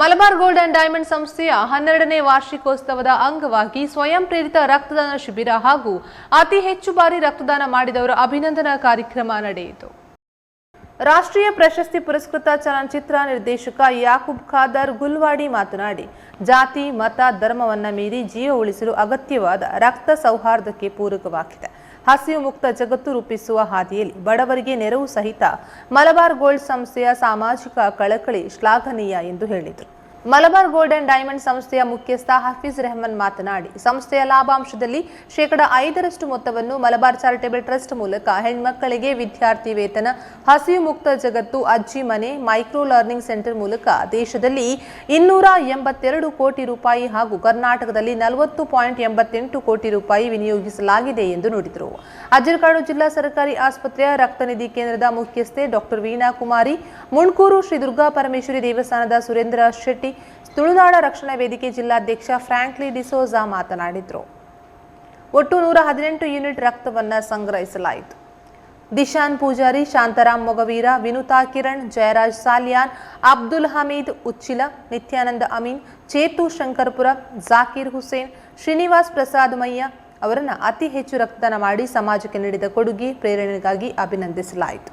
Malabar gold and diamond ಸಂಸ್ಥೆಯ ಹನ್ನೆರಡನೇ ವಾರ್ಷಿಕೋತ್ಸವದ ಅಂಗವಾಗಿ ಸ್ವಯಂ ಪ್ರೇರಿತ ರಕ್ತದಾನ ಶಿಬಿರ ಹಾಗೂ ಅತಿ ಹೆಚ್ಚು ಬಾರಿ ರಕ್ತದಾನ ಮಾಡಿದವರ ಅಭಿನಂದನಾ ಕಾರ್ಯಕ್ರಮ ನಡೆಯಿತು. ರಾಷ್ಟ್ರೀಯ ಪ್ರಶಸ್ತಿ ಪುರಸ್ಕೃತ ಚಲನಚಿತ್ರ ನಿರ್ದೇಶಕ ಯಾಕೂಬ್ ಖಾದರ್ ಗುಲ್ವಾಡಿ ಮಾತನಾಡಿ, ಜಾತಿ, ಮತ, ಧರ್ಮವನ್ನ ಮೀರಿ ಜೀವ ಉಳಿಸಲು ಅಗತ್ಯವಾದ ರಕ್ತ ಸೌಹಾರ್ದಕ್ಕೆ ಪೂರಕವಾಗಿದೆ. ಹಸಿವು ಮುಕ್ತ ಜಗತ್ತು ರೂಪಿಸುವ ಹಾದಿಯಲ್ಲಿ ಬಡವರಿಗೆ ನೆರವು ಸಹಿತ ಮಲಬಾರ್ ಗೋಲ್ಡ್ ಸಂಸ್ಥೆಯ ಸಾಮಾಜಿಕ ಕಳಕಳಿ ಶ್ಲಾಘನೀಯ ಎಂದು ಹೇಳಿದರು. ಮಲಬಾರ್ ಗೋಲ್ಡ್ ಅಂಡ್ ಡೈಮಂಡ್ ಸಂಸ್ಥೆಯ ಮುಖ್ಯಸ್ಥ ಹಫೀಜ್ ರೆಹಮಾನ್ ಮಾತನಾಡಿ, ಸಂಸ್ಥೆಯ ಲಾಭಾಂಶದಲ್ಲಿ ಶೇಕಡ ಐದರಷ್ಟು ಮೊತ್ತವನ್ನು ಮಲಬಾರ್ ಚಾರಿಟೇಬಲ್ ಟ್ರಸ್ಟ್ ಮೂಲಕ ಹೆಣ್ಮಕ್ಕಳಿಗೆ ವಿದ್ಯಾರ್ಥಿ ವೇತನ, ಹಸಿವು ಮುಕ್ತ ಜಗತ್ತು, ಅಜ್ಜಿ ಮನೆ, ಮೈಕ್ರೋ ಲರ್ನಿಂಗ್ ಸೆಂಟರ್ ಮೂಲಕ ದೇಶದಲ್ಲಿ ಇನ್ನೂರ ಎಂಬತ್ತೆರಡು ಕೋಟಿ ರೂಪಾಯಿ ಹಾಗೂ ಕರ್ನಾಟಕದಲ್ಲಿ ನಲವತ್ತು ಪಾಯಿಂಟ್ ಎಂಬತ್ತೆಂಟು ಕೋಟಿ ರೂಪಾಯಿ ವಿನಿಯೋಗಿಸಲಾಗಿದೆ ಎಂದು ನುಡಿದರು. ಅಜ್ಜರಕಾಡು ಜಿಲ್ಲಾ ಸರ್ಕಾರಿ ಆಸ್ಪತ್ರೆಯ ರಕ್ತನಿಧಿ ಕೇಂದ್ರದ ಮುಖ್ಯಸ್ಥೆ ಡಾಕ್ಟರ್ ವೀಣಾ ಕುಮಾರಿ ಮುಣ್ಕೂರು ಶ್ರೀ ದುರ್ಗಾ ಪರಮೇಶ್ವರಿ ದೇವಸ್ಥಾನದ ಸುರೇಂದ್ರ ಶೆಟ್ಟಿ ತುಳುನಾಡ ರಕ್ಷಣಾ ವೇದಿಕೆ ಜಿಲ್ಲಾಧ್ಯಕ್ಷ ಫ್ರಾಂಕ್ಲಿ ಡಿಸೋಜಾ ಮಾತನಾಡಿದರು. ಒಟ್ಟು ನೂರ ಹದಿನೆಂಟು ಯೂನಿಟ್ ರಕ್ತವನ್ನು ಸಂಗ್ರಹಿಸಲಾಯಿತು. ದಿಶಾನ್ ಪೂಜಾರಿ, ಶಾಂತರಾಮ್ ಮೊಗವೀರ, ವಿನುತಾ ಕಿರಣ್, ಜಯರಾಜ್ ಸಾಲಿಯಾನ್, ಅಬ್ದುಲ್ ಹಮೀದ್ ಉಚ್ಚಿಲ, ನಿತ್ಯಾನಂದ ಅಮೀನ್, ಚೇತು ಶಂಕರ್ಪುರ, ಜಾಕೀರ್ ಹುಸೇನ್, ಶ್ರೀನಿವಾಸ್ ಪ್ರಸಾದ್ ಮಯ್ಯ ಅವರನ್ನು ಅತಿ ಹೆಚ್ಚು ರಕ್ತದಾನ ಮಾಡಿ ಸಮಾಜಕ್ಕೆ ನೀಡಿದ ಕೊಡುಗೆ ಪ್ರೇರಣೆಗಾಗಿ ಅಭಿನಂದಿಸಲಾಯಿತು.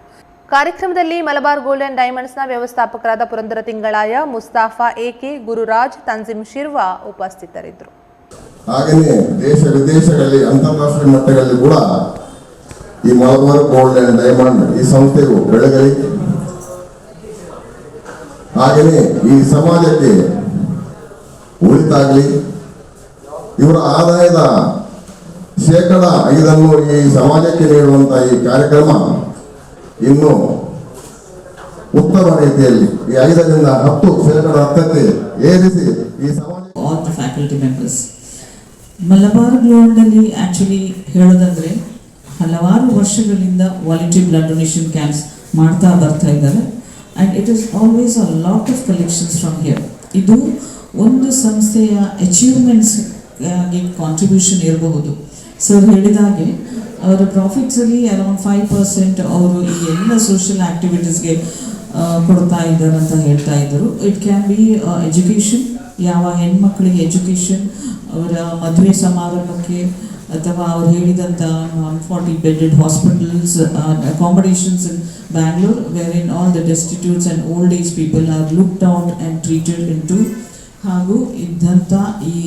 ಕಾರ್ಯಕ್ರಮದಲ್ಲಿ ಮಲಬಾರ್ ಗೋಲ್ಡ್ ಅಂಡ್ ಡೈಮಂಡ್ಸ್ನ ವ್ಯವಸ್ಥಾಪಕರಾದ ಪುರಂದರ ತಿಂಗಳಾಯ ಮುಸ್ತಾಫಾ ಎಕೆ ಗುರುರಾಜ್, ತಂಜಿಮ್ ಶಿರ್ವಾ ಉಪಸ್ಥಿತರಿದ್ದರು. ಹಾಗೆಯೇ ದೇಶ ವಿದೇಶಗಳಲ್ಲಿ ಅಂತಾರಾಷ್ಟ್ರೀಯ ಮಟ್ಟಗಳಲ್ಲಿ ಕೂಡ ಈ ಮಲಬಾರ್ ಗೋಲ್ಡ್ ಅಂಡ್ ಡೈಮಂಡ್ ಈ ಸಂಸ್ಥೆಯು ಬೆಳಗಲಿ ಹಾಗೆಯೇ ಈ ಸಮಾಜಕ್ಕೆ ಉಳಿತಾಗಲಿ, ಇವರ ಆದಾಯದ ಶೇಕಡ ಐದನ್ನು ಈ ಸಮಾಜಕ್ಕೆ ನೀಡುವಂತಹ ಈ ಕಾರ್ಯಕ್ರಮ ಇನ್ನು ಉತ್ತಮ ರೀತಿಯಲ್ಲಿ ಈ ಐದರಿಂದ ಹತ್ತು ಶೇಕಡ ಹತ್ತಕ್ಕೆ ಏರಿಸಿ ಈ the faculty members. ಮಲಬಾರ್ ಗ್ಲೋಲ್ನಲ್ಲಿ ಆಕ್ಚುಲಿ ಹೇಳೋದಂದ್ರೆ ಹಲವಾರು ವರ್ಷಗಳಿಂದ ವಾಲಂಟಿ ಬ್ಲಡ್ ಡೊನೇಷನ್ ಕ್ಯಾಂಪ್ಸ್ ಮಾಡ್ತಾ ಬರ್ತಾ ಇದ್ದಾರೆ. And it is always a lot of collections from here ಇದು ಒಂದು ಸಂಸ್ಥೆಯ ಅಚೀವ್ಮೆಂಟ್ಸ್ಗೆ ಕಾಂಟ್ರಿಬ್ಯೂಷನ್ ಇರಬಹುದು. ಸರ್ ಹೇಳಿದ ಹಾಗೆ ಅವರ ಪ್ರಾಫಿಟ್ಸಲ್ಲಿ ಅರೌಂಡ್ ಫೈವ್ ಪರ್ಸೆಂಟ್ ಅವರು ಈ ಎಲ್ಲ ಸೋಷಿಯಲ್ ಆ್ಯಕ್ಟಿವಿಟೀಸ್ಗೆ ಕೊಡ್ತಾ ಇದ್ದಾರೆ ಅಂತ ಹೇಳ್ತಾ ಇದ್ದರು. ಇಟ್ ಕ್ಯಾನ್ ಬಿ ಎಜುಕೇಷನ್ ಯಾವ ಹೆಣ್ಮಕ್ಳಿಗೆ ಎಜುಕೇಷನ್ ಅವರ ಮದುವೆ ಸಮಾರಂಭಕ್ಕೆ ಅಥವಾ ಅವ್ರು ಹೇಳಿದಂಥ forty bedded hospitals accommodations in Bangalore where in all the destitutes and old age people are looked out and treated in to ಹಾಗೂ ಇದ್ದಂಥ ಈ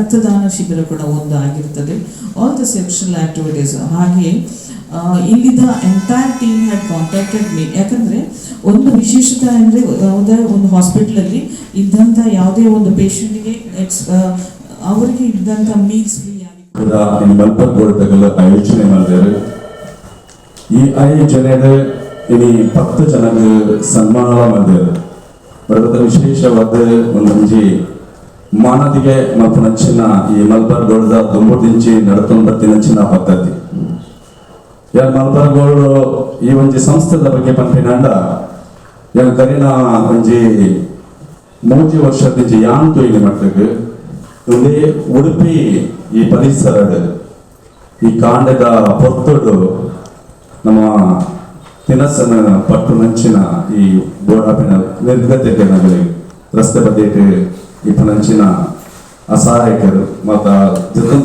ರಕ್ತದಾನ ಶಿಬಿರ ಕೂಡ ಒಂದು ಆಗಿರ್ತದೆ ಆಲ್ ದ ಸೆಕ್ಷುವಲ್ ಆಕ್ಟಿವಿಟೀಸ್ ಹಾಗೆ ಇಲ್ಲಿದ್ದ entire team had contacted me ಯಾಕಂದರೆ, ಒಂದು ವಿಶೇಷತೆ ಅಂದರೆ ಯಾವುದೇ ಒಂದು ಹಾಸ್ಪಿಟ್ಲಲ್ಲಿ ಇದ್ದಂಥ ಯಾವುದೇ ಒಂದು ಪೇಷಂಟ್ಗೆ ಎಕ್ಸ್ ಅವರಿಗೆ ಇದ್ದಂಥ ಮೀಲ್ಸ್ ಫ್ರೀ ಇಲ್ಲಿ ಆಯೋಜನೆ ಮಾಡಿದ್ದಾರೆ ಈ ಆಯೋಜನೆದ ಇಲ್ಲಿ ಪತ್ತು ಜನಕ್ಕೆ ಸನ್ಮಾನ ಮಾಡಿದ್ದಾರೆ ಬರದ ವಿಶೇಷವಾದ ಒಂದು ಮಾನದಿಗೆ ಮಲ್ಪ ನಚ್ಚಿನ ಈ ಮಲ್ಬಾರ್ ಗೋಲ್ಡ್ ದುಂಬುದಿಂಚಿ ನಡ್ಕೊಂಡು ನಚ್ಚಿನ ಪದ್ಧತಿ. ಯಾರು ಮಲ್ಬಾರ್ ಗೋಲ್ಡ್ ಈ ಒಂಜಿ ಸಂಸ್ಥೆದ ಬಗ್ಗೆ ಪಂಪಿನಂಡ ಯಾರು ಕರಿನ ಒಂಜಿ ಮೂಜಿ ವರ್ಷದಿಂಚಿ ಯಾಂತು ಇಲ್ಲಿ ಮಟ್ಟಕ್ಕೆ ಇಲ್ಲಿ ಉಡುಪಿ ಈ ಪರಿಸರ ಈ ಕಾಂಡದ ಪೊತ್ತುಡು ನಮ್ಮ ತಿನಸನ ಪಟ್ಟು ನಂಚಿನ ಈ ಬೋಡಾಪಿನ ನಿರ್ಗತೆ ನಮಗೆ ರಸ್ತೆ ಬದಿಗೆ ಈ ನಂಚಿನ ಅಸಹಾಯಕರು ಮತ್ತ ಜೊತೆ